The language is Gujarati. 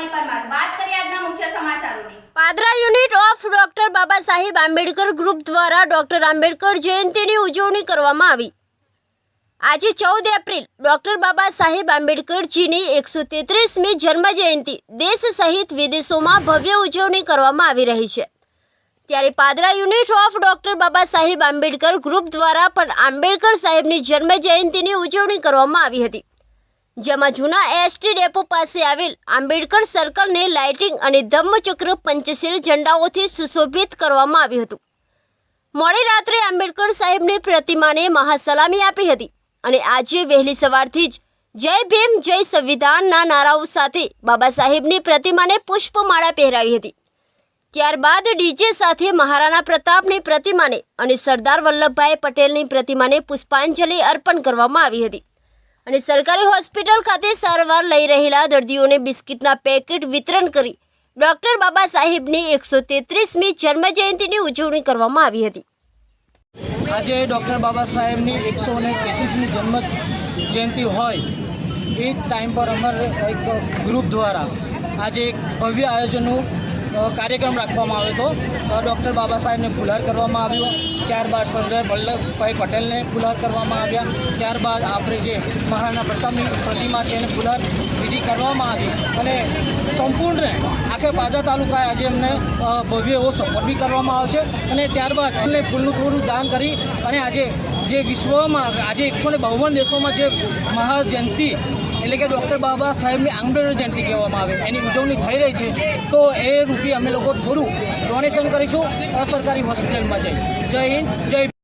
રૂપાલી પરમાર વાત કરીએ આજના મુખ્ય સમાચારોની. Padra unit of doctor Baba Saheb Ambedkar group દ્વારા ડોક્ટર આંબેડકર જયંતિની ઉજવણી કરવામાં આવી. આજે ચૌદ એપ્રિલ ડોક્ટર બાબા સાહેબ આંબેડકરજીની એકસો તેત્રીસમી જન્મ જયંતિ દેશ સહિત વિદેશોમાં ભવ્ય ઉજવણી કરવામાં આવી રહી છે. ત્યારે Padra unit of doctor Baba Saheb Ambedkar group દ્વારા પણ આંબેડકર સાહેબની જન્મ જયંતિની ઉજવણી કરવામાં આવી હતી. જેમાં જૂના એસટી ડેપો પાસે આવેલ આંબેડકર સર્કલને લાઇટિંગ અને ધમ્મચક્ર પંચશીલ ઝંડાઓથી સુશોભિત કરવામાં આવ્યું હતું. મોડી રાત્રે આંબેડકર સાહેબની પ્રતિમાને મહાસલામી આપી હતી અને આજે વહેલી સવારથી જ જય ભીમ, જય સંવિધાનના નારાઓ સાથે બાબા સાહેબની પ્રતિમાને પુષ્પમાળા પહેરાવી હતી. ત્યારબાદ ડીજે સાથે મહારાણા પ્રતાપની પ્રતિમાને અને સરદાર વલ્લભભાઈ પટેલની પ્રતિમાને પુષ્પાંજલિ અર્પણ કરવામાં આવી હતી. અને સરકારી હોસ્પિટલ ખાતે સારવાર લઈ રહેલા દર્દીઓને બિસ્કિટના પેકેટ વિતરણ કરી ડોક્ટર બાબા સાહેબની એકસો તેત્રીસમી જન્મજયંતિની ઉજવણી કરવામાં આવી હતી. આજે ડૉક્ટર બાબા સાહેબની એકસો ને તેત્રીસમી જન્મ જયંતિ હોય એ ટાઈમ પર અમારે એક ગ્રુપ દ્વારા આજે એક ભવ્ય આયોજનનું કાર્યક્રમ રાખવામાં આવ્યો હતો. ડૉક્ટર બાબા સાહેબને ફુલહાર કરવામાં આવ્યો. ત્યારબાદ સરદાર વલ્લભભાઈ પટેલને ફુલહાર કરવામાં આવ્યા. ત્યારબાદ આપણે જે મહારાણા પ્રતાપની પ્રતિમા છે એને ફુલહાર વિધિ કરવામાં આવી. અને સંપૂર્ણ આખે પાદરા તાલુકાએ આજે એમને ભવ્ય એવો સપોર્ટ બી કરવામાં આવે છે. અને ત્યારબાદ એમને ફૂલનું થોડું દાન કરી અને આજે જે વિશ્વમાં, આજે એકસો ને બાવન દેશોમાં જે મહાજયંતિ એટલે કે ડૉક્ટર બાબા સાહેબની આંબેડકર જયંતિ કહેવામાં આવે. એની ઉજવણી થઈ રહી છે. તો એ રૂપિયા અમે લોકો થોડું ડોનેશન કરીશું અસરકારી હોસ્પિટલમાં જઈ. જય હિન્દ, જય